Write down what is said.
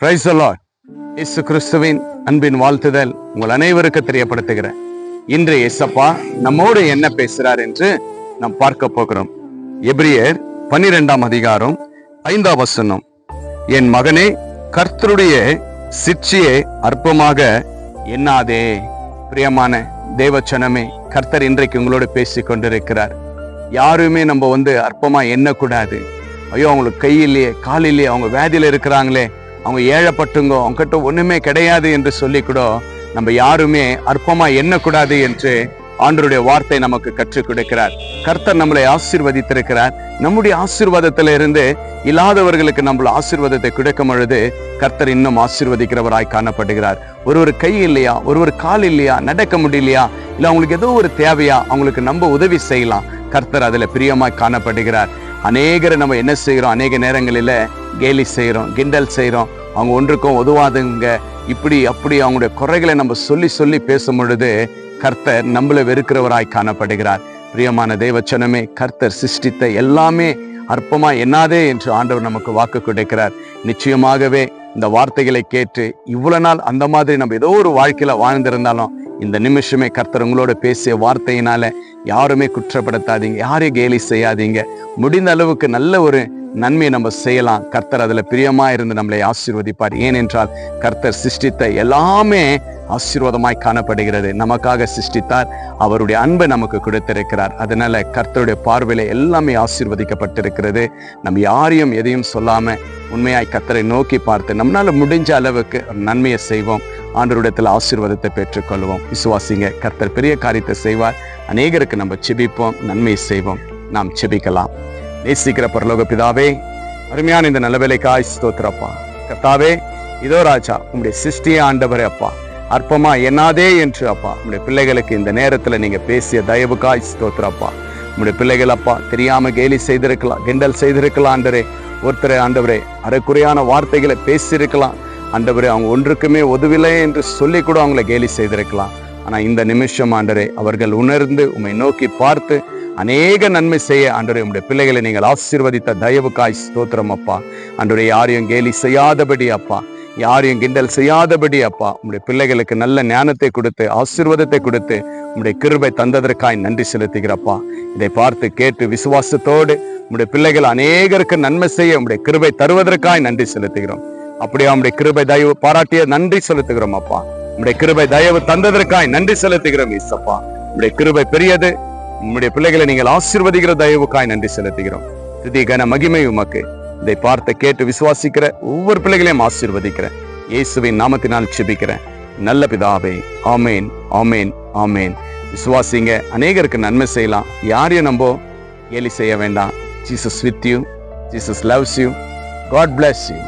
Price இயேசு கிறிஸ்துவின் அன்பின் வாழ்த்துதல் உங்கள் அனைவருக்கு தெரியப்படுத்துகிறேன். இன்று எசப்பா நம்மோடு என்ன பேசுறார் என்று நாம் பார்க்க போகிறோம். எப்ரியர் பன்னிரெண்டாம் அதிகாரம் ஐந்தாம் வசனம். என் மகனே கர்த்தருடைய சிற்சியை அற்பமாக எண்ணாதே. பிரியமான தேவச்சனமே கர்த்தர் இன்றைக்கு உங்களோடு பேசிக் கொண்டிருக்கிறார். யாருமே நம்ம வந்து அற்பமா எண்ணக்கூடாது. ஐயோ அவங்களுக்கு கையிலேயே காலிலேயே அவங்க வேதியில இருக்கிறாங்களே. அவங்க ஏழைப்பட்டுங்க அவங்ககிட்ட ஒண்ணுமே கிடையாது என்று சொல்லி கூட நம்ம யாருமே அற்பமா எண்ணக்கூடாது என்று ஆண்டருடைய வார்த்தை நமக்கு கற்றுக் கொடுக்கிறார். கர்த்தர் நம்மளை ஆசீர்வதித்திருக்கிறார். நம்முடைய ஆசீர்வாதத்தில இருந்து இல்லாதவர்களுக்கு நம்மள ஆசீர்வாதத்தை கிடைக்கும் பொழுது கர்த்தர் இன்னும் ஆசீர்வதிக்கிறவராய் காணப்படுகிறார். ஒரு ஒரு கை இல்லையா? ஒரு ஒரு கால் இல்லையா? நடக்க முடியலையா? இல்ல அவங்களுக்கு ஏதோ ஒரு தேவையா? அவங்களுக்கு நம்ம உதவி செய்யலாம். கர்த்தர் அதுல பிரியமாய் காணப்படுகிறார். அநேகரை நம்ம என்ன செய்கிறோம் அநேக நேரங்களில கேலி செய்கிறோம் கிண்டல் செய்கிறோம் அவங்க ஒன்றுக்கும் உதவாதுங்க இப்படி அப்படி அவங்களுடைய குறைகளை நம்ம சொல்லி சொல்லி பேசும் பொழுது கர்த்தர் நம்மளை வெறுக்கிறவராய் காணப்படுகிறார். பிரியமான தேவச்சனமே கர்த்தர் சிருஷ்டித்த எல்லாமே அற்பமா எண்ணாதே என்று ஆண்டவர் நமக்கு வாக்கு கிடைக்கிறார். நிச்சயமாகவே இந்த வார்த்தைகளை கேட்டு இவ்வளவு நாள் அந்த மாதிரி நம்ம ஏதோ ஒரு வாழ்க்கையில வாழ்ந்திருந்தாலும் இந்த நிமிஷமே கர்த்தர் உங்களோட பேசிய வார்த்தையினால யாருமே குற்றப்படுத்தாதீங்க யாரையும் கேலி செய்யாதீங்க. முடிந்த அளவுக்கு நல்ல ஒரு நன்மையை நம்ம செய்யலாம். கர்த்தர் அதுல பிரியமாக இருந்து நம்மளை ஆசீர்வதிப்பார். ஏனென்றால் கர்த்தர் சிருஷ்டித்த எல்லாமே ஆசீர்வாதமாய் காணப்படுகிறது. நமக்காக சிருஷ்டித்தார். அவருடைய அன்பை நமக்கு கொடுத்திருக்கிறார். அதனால கர்த்தருடைய பார்வையில் எல்லாமே ஆசீர்வதிக்கப்பட்டிருக்கிறது. நம்ம யாரையும் எதையும் சொல்லாமல் உண்மையாய் கர்த்தரை நோக்கி பார்த்து நம்மளால முடிஞ்ச அளவுக்கு நன்மையை செய்வோம். ஆண்டவரிடத்தில் ஆசீர்வாதத்தை பெற்றுக்கொள்வோம். விசுவாசிங்க கர்த்தர் பெரிய காரியத்தை செய்வார். அநேகருக்கு நம்ம செபிப்போம் நன்மை செய்வோம். நாம் செபிக்கலாம். நேசிக்கிற பரலோக பிதாவே அருமையான இந்த நல்ல வேலைக்காய் ஸ்தோத்திரப்பா. கர்த்தாவே இதோ ராஜா உங்களுடைய சிருஷ்டிய ஆண்டவரே அப்பா. அற்பமா என்னாதே என்று அப்பா. உங்களுடைய பிள்ளைகளுக்கு இந்த நேரத்துல நீங்க பேசிய தயவுக்காய் ஸ்தோத்திரப்பா. உங்களுடைய பிள்ளைகள் அப்பா தெரியாம கேலி செய்திருக்கலாம் கிண்டல் செய்திருக்கலாம் ஆண்டரே ஒருத்தரை ஆண்டவரே அரைக்குறையான வார்த்தைகளை பேசியிருக்கலாம். ஆண்டவரே அவங்க ஒன்றுக்குமே உதவில்லை என்று சொல்லி கூட அவங்கள கேலி செய்திருக்கலாம். ஆனா இந்த நிமிஷம் ஆண்டரே அவர்கள் உணர்ந்து உம்மை நோக்கி பார்த்து அநேக நன்மை செய்ய அன்றைய உடைய பிள்ளைகளை நீங்கள் ஆசீர்வதித்த தயவுக்காய் ஸ்தோத்திரம் அப்பா. அன்றைய யாரையும் கேலி செய்யாதபடி அப்பா. யாரையும் கிண்டல் செய்யாதபடி அப்பா. உங்களுடைய பிள்ளைகளுக்கு நல்ல ஞானத்தை கொடுத்து ஆசீர்வாதத்தை கொடுத்து உங்களுடைய கிருபை தந்ததற்காய் நன்றி செலுத்துகிறப்பா இதை பார்த்து கேட்டு விசுவாசத்தோடு உங்களுடைய பிள்ளைகள் அநேகருக்கு நன்மை செய்ய உங்களுடைய கிருபை தருவதற்காய் நன்றி செலுத்துகிறோம். அப்படியே உடைய கிருபை தயவு பாராட்டிய நன்றி செலுத்துகிறோம் அப்பா. உம்முடைய கிருபை தயவு தந்ததற்காய் நன்றி செலுத்துகிறோம் ஈசப்பா. உம்முடைய கிருபை பெரியது. உம்முடைய பிள்ளைகளை நீங்கள் ஆசீர்வதிக்கிற தயவுக்காய் நன்றி செலுத்துகிறோம். திதி கன மகிமை உமக்கு. இதை பார்த்து கேட்டு விசுவாசிக்கிற ஒவ்வொரு பிள்ளைகளையும் ஆசீர்வதிக்கிறேன். இயேசுவின் நாமத்தினால் செபிக்கிறேன் நல்ல பிதாவே ஆமேன் ஆமேன் ஆமேன். விசுவாசிங்க அநேகருக்கு நன்மை செய்யலாம். யாரையும் நம்போ கேலி செய்ய வேண்டாம். Jesus with you Jesus loves you God bless you